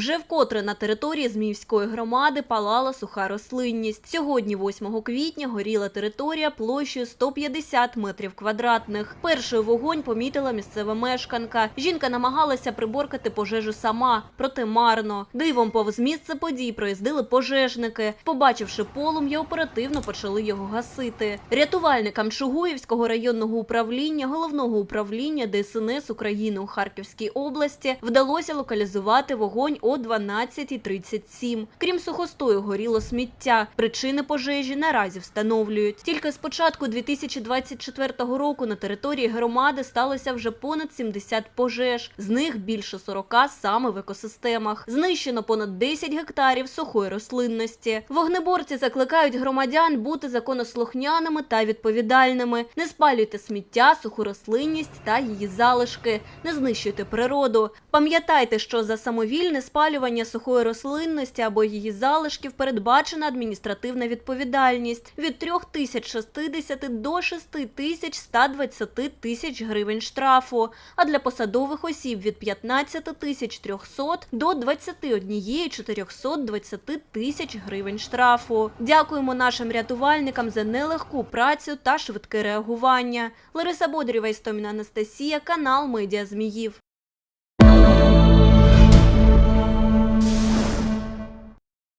Вже вкотре на території Зміївської громади палала суха рослинність. Сьогодні, 8 квітня, горіла територія площею 150 метрів квадратних. Першою вогонь помітила місцева мешканка. Жінка намагалася приборкати пожежу сама, проте марно. Дивом повз місце подій проїздили пожежники. Побачивши полум'я, оперативно почали його гасити. Рятувальникам Чугуївського районного управління, головного управління ДСНС України у Харківській області вдалося локалізувати вогонь о 12.37. Крім сухостою, горіло сміття. Причини пожежі наразі встановлюють. Тільки з початку 2024 року на території громади сталося вже понад 70 пожеж. З них більше 40 саме в екосистемах. Знищено понад 10 гектарів сухої рослинності. Вогнеборці закликають громадян бути законослухняними та відповідальними. Не спалюйте сміття, суху рослинність та її залишки. Не знищуйте природу. Пам'ятайте, що за самовільне спалювання сухої рослинності або її залишків передбачена адміністративна відповідальність від 3060 до 6120 тисяч гривень штрафу, а для посадових осіб від 15 тисяч 300 до 21 420 тисяч гривень штрафу. Дякуємо нашим рятувальникам за нелегку працю та швидке реагування. Лариса Бодрєва, Істоміна Анастасія, канал Медіа Зміїв.